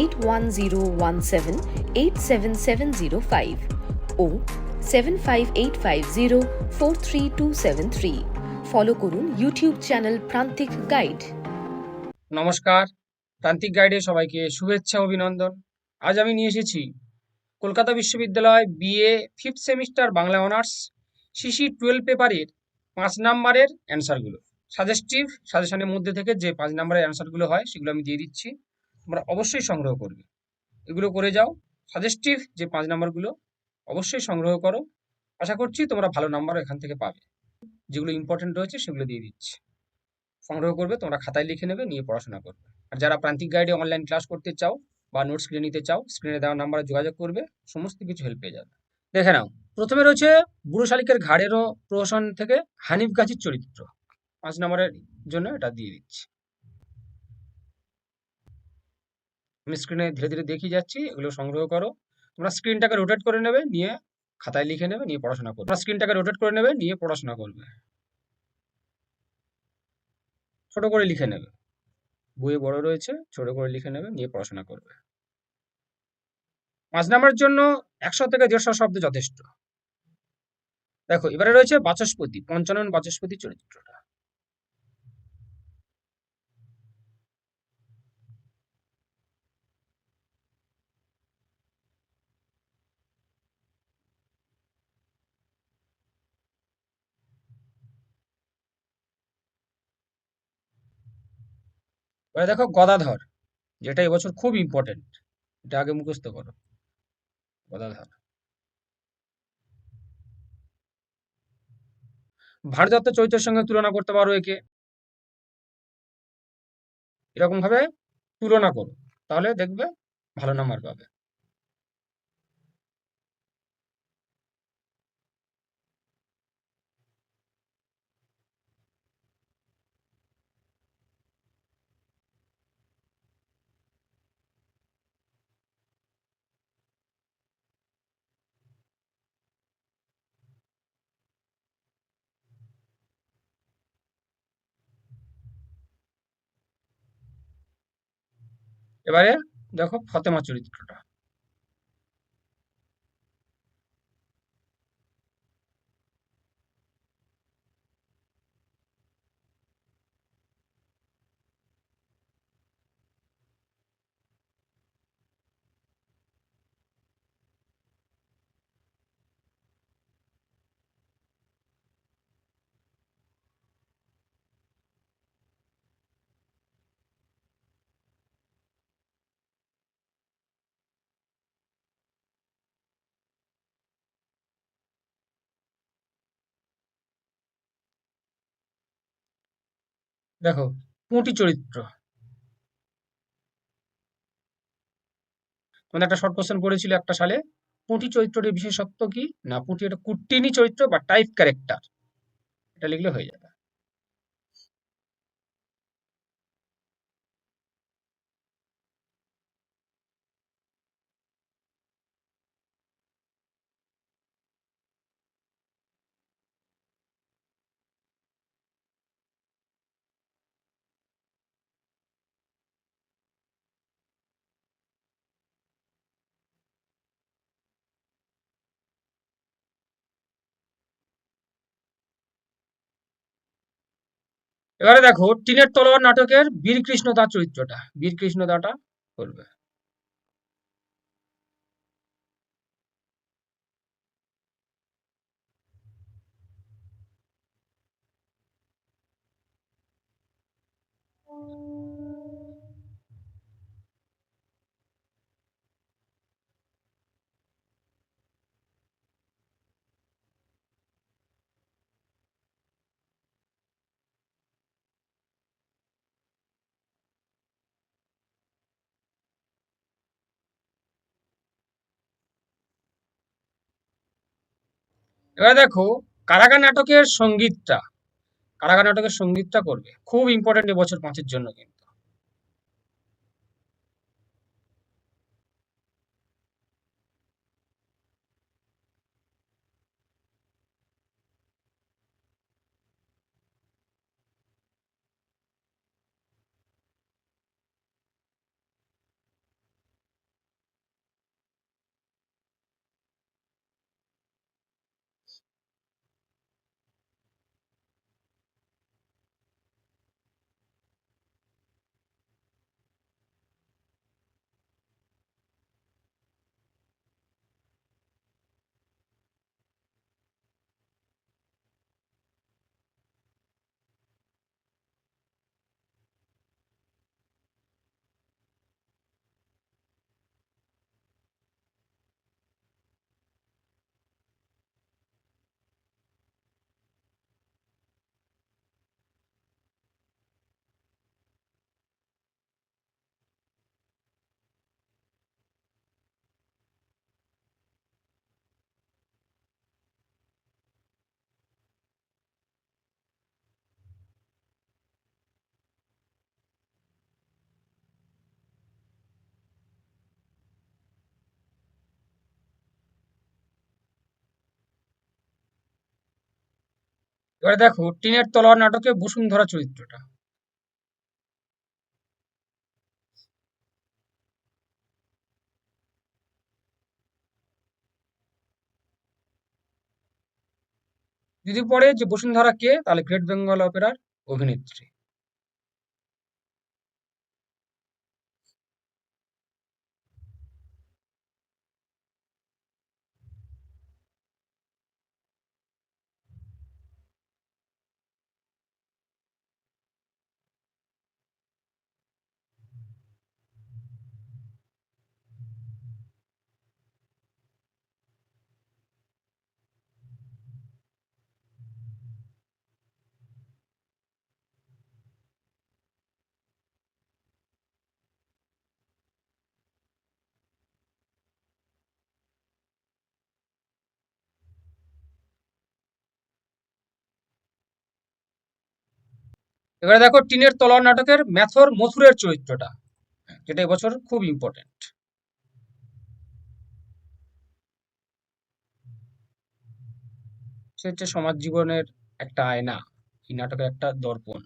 eight one zero one seven eight seven seven zero five o seven five eight five zero four three two seven three follow করুন YouTube channel Prantik guide নমস্কার প্রান্তিক গাইডে সবাইকে শুভেচ্ছা, অভিনন্দন। আজ আমি নিয়ে এসেছি কলকাতা বিশ্ববিদ্যালয় BA fifth semester Bangla honours CC twelve পেপারের পাঁচ নাম্বারের অ্যান্সারগুলো সাজেস্টিভ সাজেশনের মধ্যে থেকে যে পাঁচ নাম্বারের অ্যান্সারগুলো হয়, সেগুলো আমি দিয়ে দিচ্ছি। তোমরা অবশ্যই সংগ্রহ করবে। এগুলো করে যাও। সাজেস্টিভ যে পাঁচ নাম্বারগুলো, অবশ্যই সংগ্রহ করো। আশা করছি তোমরা ভালো নাম্বার এখান থেকে পাবে। যেগুলো ইম্পর্টেন্ট রয়েছে সেগুলো দিয়ে দিচ্ছি। সংগ্রহ করবে, তোমরা খাতায় লিখে নেবে, নিয়ে পড়াশোনা করবে। আর যারা প্রান্তিক গাইডে অনলাইন ক্লাস করতে চাও বা নোটস কিনে নিতে চাও স্ক্রিনে দেওয়া নাম্বারে যোগাযোগ করবে, সমস্ত কিছু হেল্প পেয়ে যাবে। দেখে নাও, প্রথমে রয়েছে বুড়ো শালিকের ঘাড়েরও প্রহসন থেকে হানিফ গাছির চরিত্র। পাঁচ নম্বরের জন্য এটা দিয়ে দিচ্ছি। আমি স্ক্রিনে ধীরে ধীরে দেখিয়ে যাচ্ছি, এগুলো সংগ্রহ করো। তোমরা স্ক্রিনটাকে রোটেট করে নেবে, নিয়ে খাতায় লিখে নেবে, নিয়ে পড়াশোনা করবে। স্ক্রিনটাকে রোটেট করে নেবে, নিয়ে পড়াশোনা করবে। ছোট করে লিখে নেবে। বইয়ে বড় রয়েছে, ছোট করে লিখে নেবে, নিয়ে পড়াশোনা করবে। পাঁচ নাম্বারের জন্য একশো থেকে দেড়শো শব্দ যথেষ্ট। দেখো, এবারে রয়েছে বাচস্পতি, পঞ্চানন বাচস্পতি চরিত্রটা। এবারে দেখো গদাধর, যেটা এবছর খুব ইম্পর্টেন্ট এটা আগে মুখস্থ করো। গদাধর। ভারদত্ত চরিত্রের সঙ্গে তুলনা করতে পারো একে। এরকম ভাবে তুলনা করো, তাহলে দেখবে ভালো নাম্বার পাবে। এবারে দেখো ফতেমা চরিত্রটা। দেখো, পুঁটি চরিত্র। তোমাদের একটা শর্ট কোশ্চেন পড়েছিল একটা সালে, পুঁটি চরিত্রটির বিশেষত্ব কি? না, পুঁটি একটা কুট্টিনি চরিত্র বা টাইপ ক্যারেক্টার এটা লিখলে হয়ে যাবে। এবারে দেখো টিনের তলোয়ার নাটকের বীরকৃষ্ণ দা চরিত্রটা বীরকৃষ্ণ দাটা করবে Thank you. এবার দেখো, কারাগার নাটকের সঙ্গীতটা, কারাগার নাটকের সঙ্গীতটা করবে। খুব ইম্পর্টেন্ট এবছর পাঁচের জন্য কিন্তু। এবারে দেখো, টিনের তলোয়ার নাটকে বসুন্ধরা চরিত্রটা। যদি পড়ে যে বসুন্ধরা কে, তাহলে গ্রেট বেঙ্গল অপেরার অভিনেত্রী। এবারে দেখো টিনের তলার নাটকের ম্যাথর মথুরের চরিত্রটা, যেটা এবছর খুব ইম্পর্টেন্ট সে হচ্ছে সমাজ জীবনের একটা আয়না, এই নাটকের একটা দর্পণ।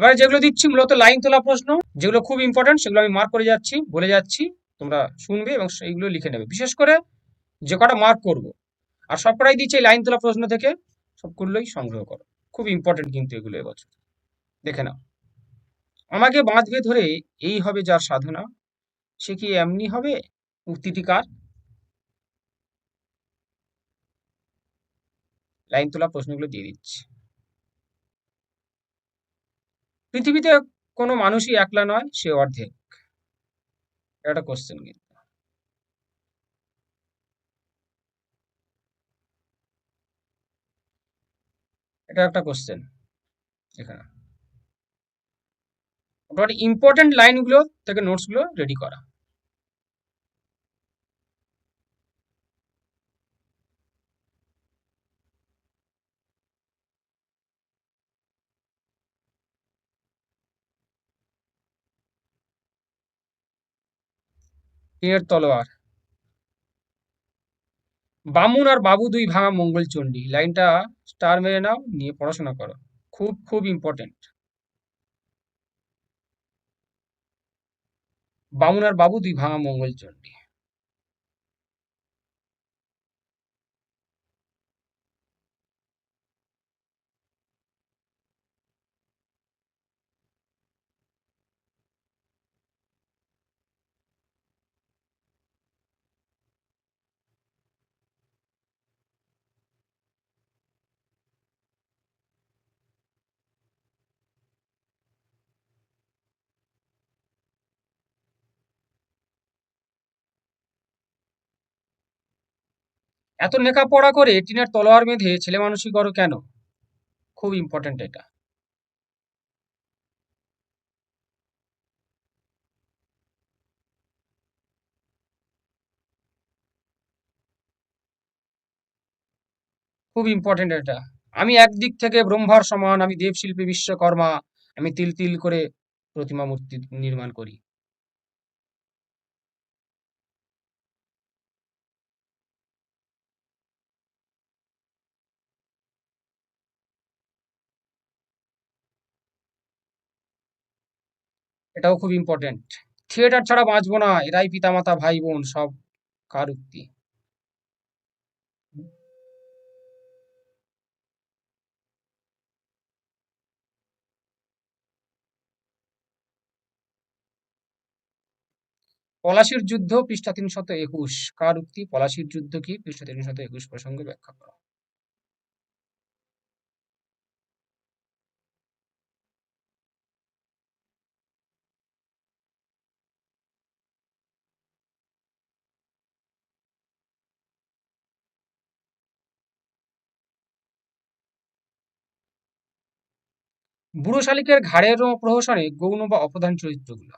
এবারে যেগুলো দিচ্ছি, মূলত লাইন তোলা প্রশ্ন, যেগুলো খুব ইম্পর্টেন্ট সেগুলো আমি মার্ক করে যাচ্ছি, বলে যাচ্ছি, তোমরা শুনবে এবং সেইগুলো লিখে নেবে। বিশেষ করে যে কটা মার্ক করব। আর সবকটাই দিচ্ছি এই লাইন তোলা প্রশ্ন থেকে, সবগুলোই সংগ্রহ করো। খুব ইম্পর্টেন্ট কিন্তু এগুলো এবছর। দেখে নাও। আমাকে বাঁধবে ধরে এই হবে যার সাধনা, সে কি এমনি হবে? উক্তিটি কার? লাইন তোলা প্রশ্নগুলো দিয়ে দিচ্ছি। পৃথিবীতে কোনো মানুষই একলা নয়, সে অর্ধেক। এটা কোশ্চেন কিন্তু। এটা একটা কোশ্চেন এখানে। মোটামুটি ইম্পর্টেন্ট লাইনগুলো থেকে নোটসগুলো রেডি করা। তীরের তলোয়ার। বামুন আর বাবু দুই ভাঙা মঙ্গল চণ্ডী। লাইনটা স্টার মেরে নাও, নিয়ে পড়াশোনা করো। খুব খুব ইম্পর্টেন্ট বামুন আর বাবু দুই ভাঙা মঙ্গল চণ্ডী। এত লেখাপড়া করে টিনের তলোয়ার বেঁধে ছেলে মানুষই করো কেন? খুব ইম্পর্ট্যান্ট এটা। খুব ইম্পর্টেন্ট এটা। আমি একদিক থেকে ব্রহ্মার সমান, আমি দেবশিল্পী বিশ্বকর্মা, আমি তিল তিল করে প্রতিমা মূর্তি নির্মাণ করি। এটাও খুব ইম্পর্টেন্ট থিয়েটার ছাড়া বাঁচবো না, এরাই পিতামাতা ভাই বোন সব কার উক্তি পলাশির যুদ্ধ পৃষ্ঠা তিনশত একুশ। কার উক্তি পলাশির যুদ্ধ কি? পৃষ্ঠা তিনশত একুশ প্রসঙ্গে ব্যাখ্যা করো। বুড়ো শালিকের ঘাড়ের প্রহসনে গৌণ বা অপ্রধান চরিত্রগুলো।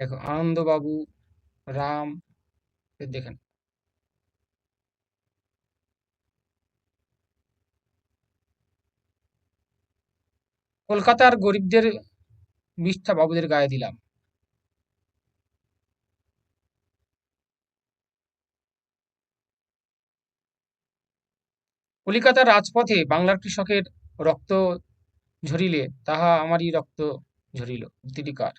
দেখো আনন্দবাবু রাম দেখেন। কলকাতার গরিবদের মিথ্যা বাবুদের গায়ে দিলাম। কলিকাতার রাজপথে বাংলার কৃষকের রক্ত ঝরিলে, তাহা আমারই রক্ত ঝরিল। উক্তিটি কার?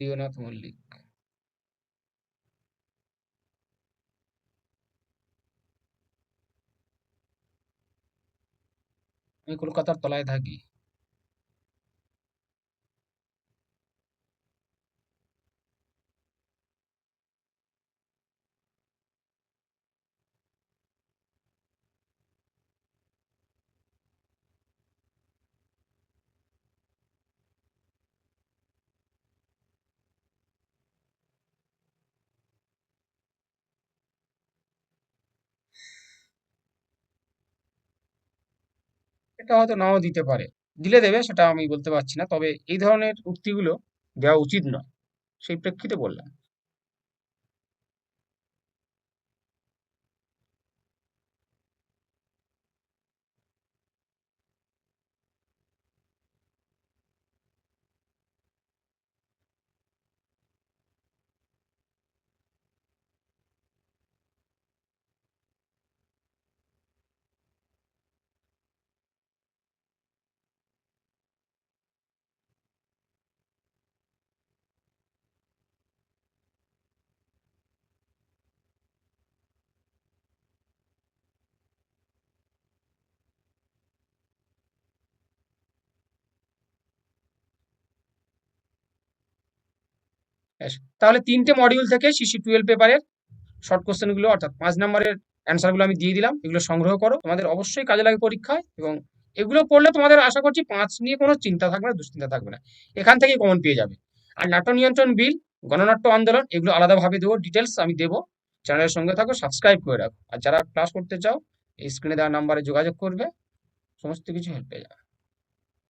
প্রিয়নাথ মল্লিক। আমি কলকাতার তলায় থাকি। এটা হয়তো নাও দিতে পারে। দিলে দেবে, সেটা আমি বলতে পারছি না। তবে এই ধরনের উক্তিগুলো দেওয়া উচিত নয়। সেই প্রেক্ষিতে বললাম। ব্যাস। তাহলে তিনটে মডিউল থেকে সিসি টুয়েলভ পেপারের শর্ট কোশ্চেনগুলো অর্থাৎ পাঁচ নম্বরের অ্যান্সারগুলো আমি দিয়ে দিলাম। এগুলো সংগ্রহ করো। তোমাদের অবশ্যই কাজে লাগে পরীক্ষায় এবং এগুলো পড়লে তোমাদের আশা করছি পাঁচ নিয়ে কোনো চিন্তা থাকবে না, দুশ্চিন্তা থাকবে না। এখান থেকে কমন পেয়ে যাবে। আর নাট্য নিয়ন্ত্রণ বিল, গণনাট্য আন্দোলন, এগুলো আলাদাভাবে দেবো। ডিটেলস আমি দেবো। চ্যানেলের সঙ্গে থাকো সাবস্ক্রাইব করে রাখো। আর যারা ক্লাস করতে চাও, এই স্ক্রিনে দেওয়া নাম্বারে যোগাযোগ করবে। সমস্ত কিছু হেল্প পেয়ে যাবে।